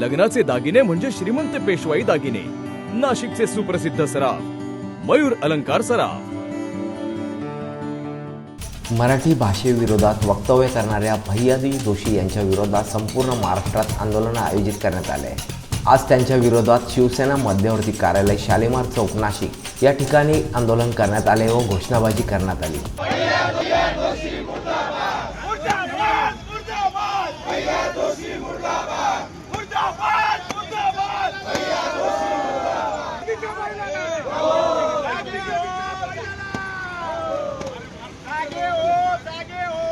लग्नाचे दागिने म्हणजे श्रीमंत पेशवाई दागिने. नाशिकचे सुप्रसिद्ध सराफ मयूर अलंकार सराफ. मराठी भाषेविरोधात वक्तव्य करणाऱ्या भैयाजी जोशी यांच्या विरोधात संपूर्ण महाराष्ट्रात आंदोलन आयोजित करण्यात आले. आज त्यांच्या विरोधात शिवसेना मध्यवर्ती कार्यालय शालिमार चौक नाशिक या ठिकाणी आंदोलन करण्यात आले व घोषणाबाजी करण्यात आली मुर्दाबाद मुर्दाबाद भैया जोशी मुर्दाबाद मुर्दाबाद मुर्दाबाद भैया जोशी मुर्दाबाद जागे हो जागे हो मराठी माणसं जागे हो जागे हो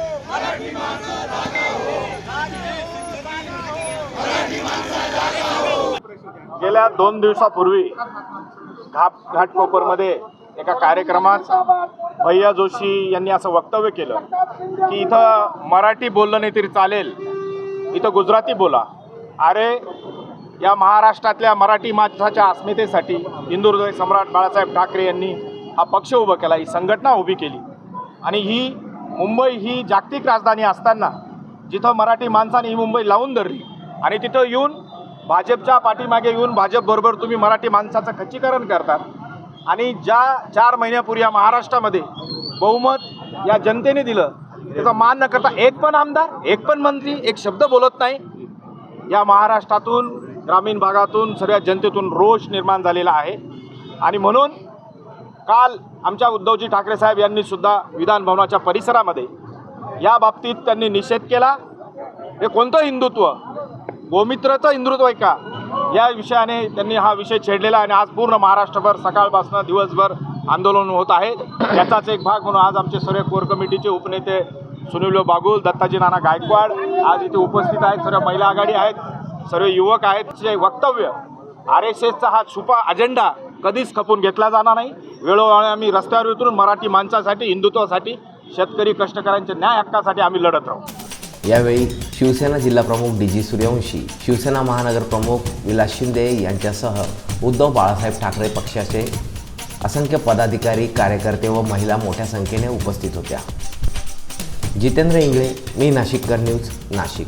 गेल्या दोन दिवसापूर्वी घाप घाटकोपरमध्ये एका कार्यक्रमात भैया जोशी यांनी असं वक्तव्य केलं की इथं मराठी बोललं नाही तरी चालेल इथं गुजराती बोला. अरे या महाराष्ट्रातल्या मराठी माणसाच्या अस्मितेसाठी हिंदुहृदय सम्राट बाळासाहेब ठाकरे यांनी हा पक्ष उभा केला ही संघटना उभी केली. आणि ही मुंबई ही जागतिक राजधानी असताना जिथं मराठी माणसाने ही मुंबई लावून धरली आणि तिथं येऊन भाजपच्या पाठीमागे येऊन भाजपबरोबर तुम्ही मराठी माणसाचं खच्चीकरण करतात. आणि ज्या चार महिन्यापूर्वी या महाराष्ट्रामध्ये बहुमत या जनतेने दिलं त्याचा मान न करता एक पण आमदार एक पण मंत्री एक शब्द बोलत नाही. या महाराष्ट्रातून ग्रामीण भागातून सगळ्या जनतेतून रोष निर्माण झालेला आहे. आणि म्हणून काल आमच्या उद्धवजी ठाकरे साहेब यांनी सुद्धा विधान भवनाच्या परिसरामध्ये या बाबतीत त्यांनी निषेध केला. हे कोणतं हिंदुत्व? गोमित्राचं हिंदुत्व आहे का? या विषयाने त्यांनी हा विषय छेडलेला आणि आज पूर्ण महाराष्ट्रभर सकाळपासून दिवसभर आंदोलन होत आहे. त्याचाच एक भाग म्हणून आज आमचे सर्व कोर कमिटीचे उपनेते सुनील बागुल दत्ताजी नाना गायकवाड आज इथे उपस्थित आहेत. सर्व महिला आघाडी आहेत. सर्व युवक आहेत. जे वक्तव्य आर एस एसचा हा छुपा अजेंडा कधीच खपून घेतला जाणार नाही. वेळोवेळी आम्ही रस्त्यावर उतरून मराठी माणसासाठी हिंदुत्वासाठी शेतकरी कष्टकऱ्यांच्या न्याय हक्कासाठी आम्ही लढत राहू. यावेळी शिवसेना जिल्हाप्रमुख डी जी सूर्यवंशी शिवसेना महानगर प्रमुख विलास शिंदे यांच्यासह उद्धव बाळासाहेब ठाकरे पक्षाचे असंख्य पदाधिकारी कार्यकर्ते व महिला मोठ्या संख्येने उपस्थित होत्या. जितेंद्र इंगळे मी नाशिककर न्यूज नाशिक.